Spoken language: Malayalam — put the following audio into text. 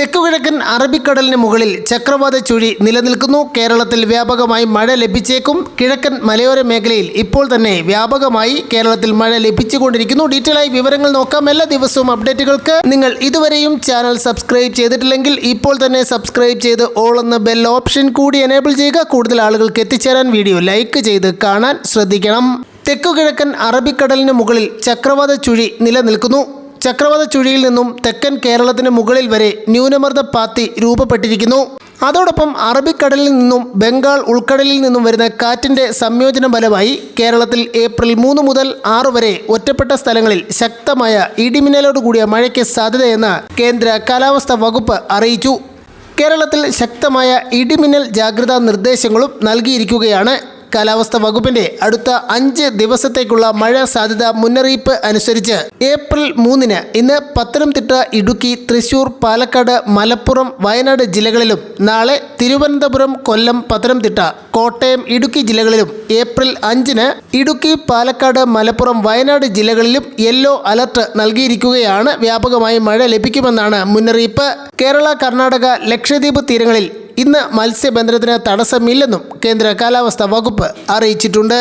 തെക്കുകിഴക്കൻ അറബിക്കടലിന് മുകളിൽ ചക്രവാത ചുഴി നിലനിൽക്കുന്നു. കേരളത്തിൽ വ്യാപകമായി മഴ ലഭിച്ചേക്കും. കിഴക്കൻ മലയോര മേഖലയിൽ ഇപ്പോൾ തന്നെ വ്യാപകമായി കേരളത്തിൽ മഴ ലഭിച്ചുകൊണ്ടിരിക്കുന്നു. ഡീറ്റെയിൽ ആയി വിവരങ്ങൾ നോക്കാം. എല്ലാ ദിവസവും അപ്ഡേറ്റുകൾക്ക് നിങ്ങൾ ഇതുവരെയും ചാനൽ സബ്സ്ക്രൈബ് ചെയ്തിട്ടില്ലെങ്കിൽ ഇപ്പോൾ തന്നെ സബ്സ്ക്രൈബ് ചെയ്ത് ഓൾ എന്ന ബെൽ ഓപ്ഷൻ കൂടി എനേബിൾ ചെയ്യുക. കൂടുതൽ ആളുകൾക്ക് എത്തിച്ചേരാൻ വീഡിയോ ലൈക്ക് ചെയ്ത് കാണാൻ ശ്രദ്ധിക്കണം. തെക്കുകിഴക്കൻ അറബിക്കടലിന് മുകളിൽ ചക്രവാത ചുഴി നിലനിൽക്കുന്നു. ചക്രവാത ചുഴിയിൽ നിന്നും തെക്കൻ കേരളത്തിന് മുകളിൽ വരെ ന്യൂനമർദ്ദ പാത്തി രൂപപ്പെട്ടിരിക്കുന്നു. അതോടൊപ്പം അറബിക്കടലിൽ നിന്നും ബംഗാൾ ഉൾക്കടലിൽ നിന്നും വരുന്ന കാറ്റിന്റെ സംയോജന ഫലമായി കേരളത്തിൽ ഏപ്രിൽ മൂന്ന് മുതൽ ആറ് വരെ ഒറ്റപ്പെട്ട സ്ഥലങ്ങളിൽ ശക്തമായ ഇടിമിന്നലോട് കൂടിയ മഴയ്ക്ക് സാധ്യതയെന്ന് കേന്ദ്ര കാലാവസ്ഥ വകുപ്പ് അറിയിച്ചു. കേരളത്തിൽ ശക്തമായ ഇടിമിന്നൽ ജാഗ്രതാ നിർദ്ദേശങ്ങളും നൽകിയിരിക്കുകയാണ്. കാലാവസ്ഥാ വകുപ്പിന്റെ അടുത്ത അഞ്ച് ദിവസത്തേക്കുള്ള മഴ സാധ്യത മുന്നറിയിപ്പ് അനുസരിച്ച് ഏപ്രിൽ മൂന്നിന് ഇന്ന് പത്തനംതിട്ട ഇടുക്കി തൃശൂർ പാലക്കാട് മലപ്പുറം വയനാട് ജില്ലകളിലും നാളെ തിരുവനന്തപുരം കൊല്ലം പത്തനംതിട്ട കോട്ടയം ഇടുക്കി ജില്ലകളിലും ഏപ്രിൽ അഞ്ചിന് ഇടുക്കി പാലക്കാട് മലപ്പുറം വയനാട് ജില്ലകളിലും യെല്ലോ അലർട്ട് നൽകിയിരിക്കുകയാണ്. വ്യാപകമായി മഴ ലഭിക്കുമെന്നാണ് മുന്നറിയിപ്പ്. കേരള കർണാടക ലക്ഷദ്വീപ് തീരങ്ങളിൽ ഇന്ന് മത്സ്യബന്ധനത്തിന് തടസ്സമില്ലെന്നും കേന്ദ്ര കാലാവസ്ഥാ വകുപ്പ് അറിയിച്ചിട്ടുണ്ട്.